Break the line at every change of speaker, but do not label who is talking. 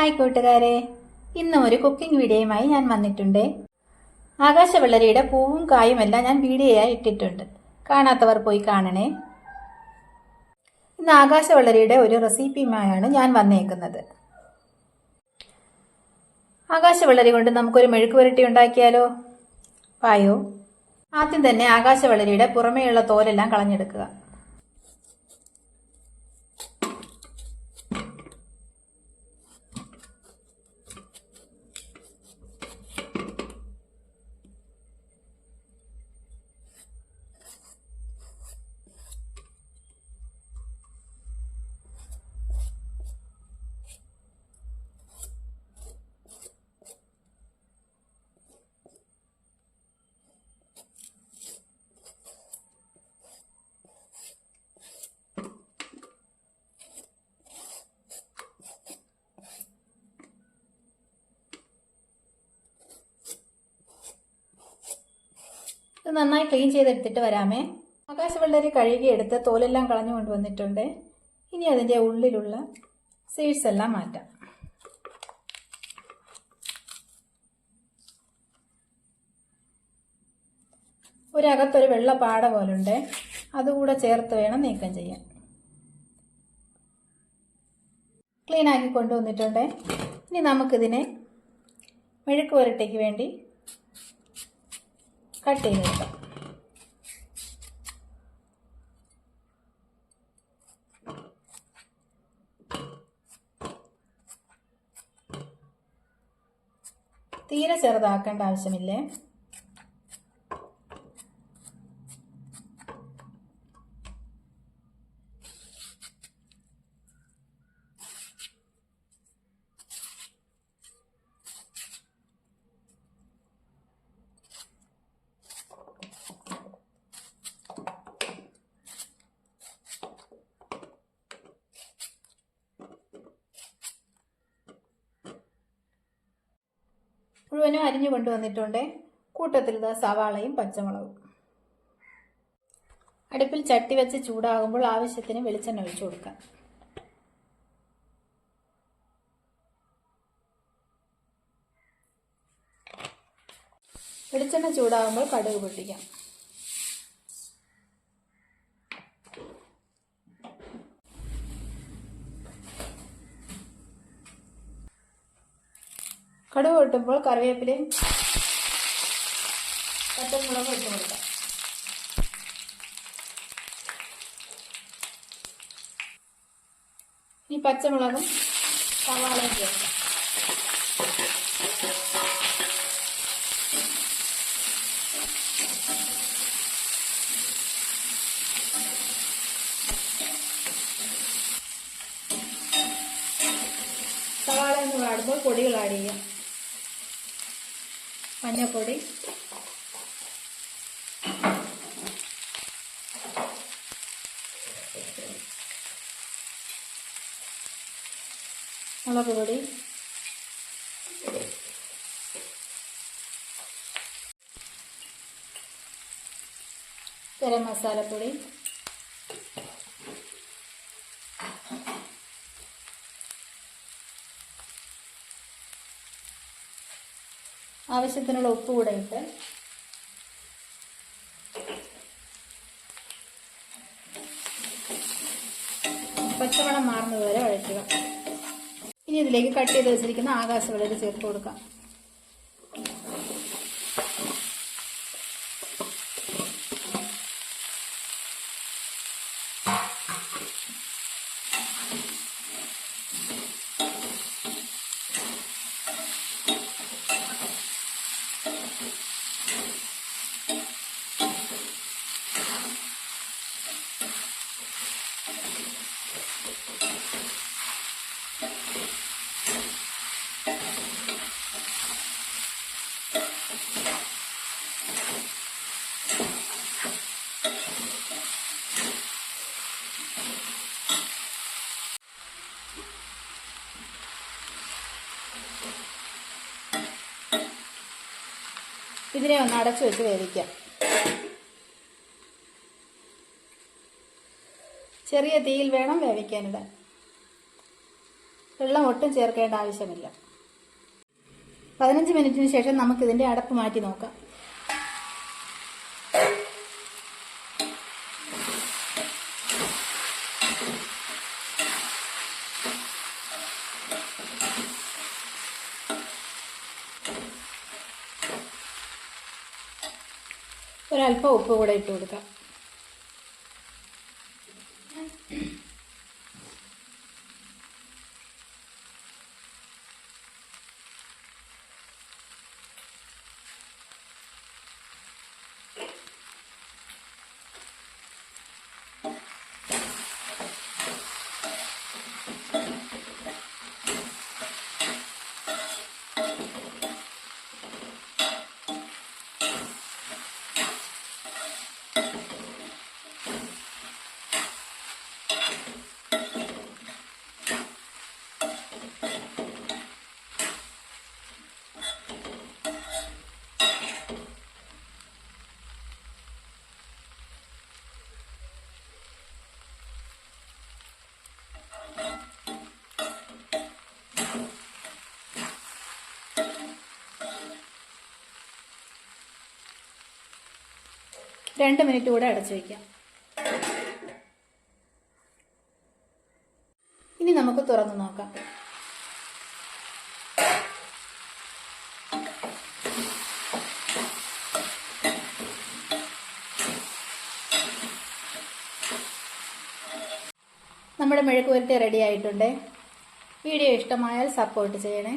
Hi കൂട്ടുകാരെ. ഇന്നും ഒരു കുക്കിംഗ് വീഡിയോയുമായി ഞാൻ വന്നിട്ടുണ്ട്. ആകാശവെള്ളരിയുടെ പൂവും കായുമെല്ലാം ഞാൻ വീഡിയോയായി ഇട്ടിട്ടുണ്ട്. കാണാത്തവർ പോയി കാണണേ. ഇന്ന് ആകാശവെള്ളരിയുടെ ഒരു റെസിപ്പിയുമായാണ് ഞാൻ വന്നേക്കുന്നത്. ആകാശവെള്ളരി കൊണ്ട് നമുക്കൊരു മെഴുക്ക് പുരട്ടി ഉണ്ടാക്കിയാലോ? പായോ. ആദ്യം തന്നെ ആകാശവെള്ളരിയുടെ പുറമേയുള്ള തോലെല്ലാം കളഞ്ഞെടുക്കുക. നന്നായി ക്ലീൻ ചെയ്തെടുത്തിട്ട് വരാമേ. ആകാശ ആകാശവെള്ളരി കഴുകിയെടുത്ത് തോലെല്ലാം കളഞ്ഞു കൊണ്ടുവന്നിട്ടുണ്ട് ഇനി അതിന്റെ ഉള്ളിലുള്ള സീഡ്സ് എല്ലാം മാറ്റാം. ഒരകത്തൊരു വെള്ള പാട പോലുണ്ട്. അതുകൂടെ ചേർത്ത് വേണം നീക്കം ചെയ്യാൻ. ക്ലീനാക്കി കൊണ്ടുവന്നിട്ടുണ്ട്. ഇനി നമുക്കിതിനെ മെഴുക്ക് പുരട്ടിക്ക് വേണ്ടി കട്ട് ചെയ്തെടുക്കാം തീരെ ചെറുതാക്കേണ്ട ആവശ്യമില്ലേ? മുഴുവനും അരിഞ്ഞു കൊണ്ടുവന്നിട്ടുണ്ട്. കൂട്ടത്തിൽ ഇതാ സവാളയും പച്ചമുളകും. അടുപ്പിൽ ചട്ടി വെച്ച് ചൂടാകുമ്പോൾ ആവശ്യത്തിന് വെളിച്ചെണ്ണ ഒഴിച്ചു കൊടുക്കാം. വെളിച്ചെണ്ണ ചൂടാകുമ്പോൾ കടുക് പൊട്ടിക്കാം. കടുക് പൊട്ടുമ്പോൾ കറിവേപ്പിലയും പച്ചമുളകും ഇട്ട് കൊടുക്കാം. ഇനി പച്ചമുളകും സവാളയും ചേർക്കാം സവാള എന്ന് പാടുമ്പോൾ പൊടികൾ ആഡ് ചെയ്യാം. മഞ്ഞൾപ്പൊടി മുളക് പൊടി. ഗരം മസാലപ്പൊടി. ആവശ്യത്തിനുള്ള ഉപ്പ് കൂടെ ഇട്ട് പച്ചമണം മാറുന്നത് വരെ വഴറ്റുക. ഇനി ഇതിലേക്ക് കട്ട് ചെയ്ത് വെച്ചിരിക്കുന്ന ആകാശ ചേർത്ത് കൊടുക്കാം. ഇതിനെ ഒന്ന് അടച്ചു വെച്ച് വേവിക്കാം. ചെറിയ തീയിൽ വേണം വേവിക്കാനിടാൻ വെള്ളം ഒട്ടും ചേർക്കേണ്ട ആവശ്യമില്ല. പതിനഞ്ച് മിനിറ്റിന് ശേഷം നമുക്കിതിന്റെ അടപ്പ് മാറ്റി നോക്കാം. ഒരല്പം ഉപ്പ് കൂടെ ഇട്ട് കൊടുക്കാം. രണ്ട് മിനിറ്റ് കൂടെ അടച്ചു വയ്ക്കാം ഇനി നമുക്ക് തുറന്നു നോക്കാം. നമ്മുടെ മെഴുക്കുവരട്ടി റെഡി ആയിട്ടുണ്ട്. വീഡിയോ ഇഷ്ടമായാൽ സപ്പോർട്ട് ചെയ്യണേ.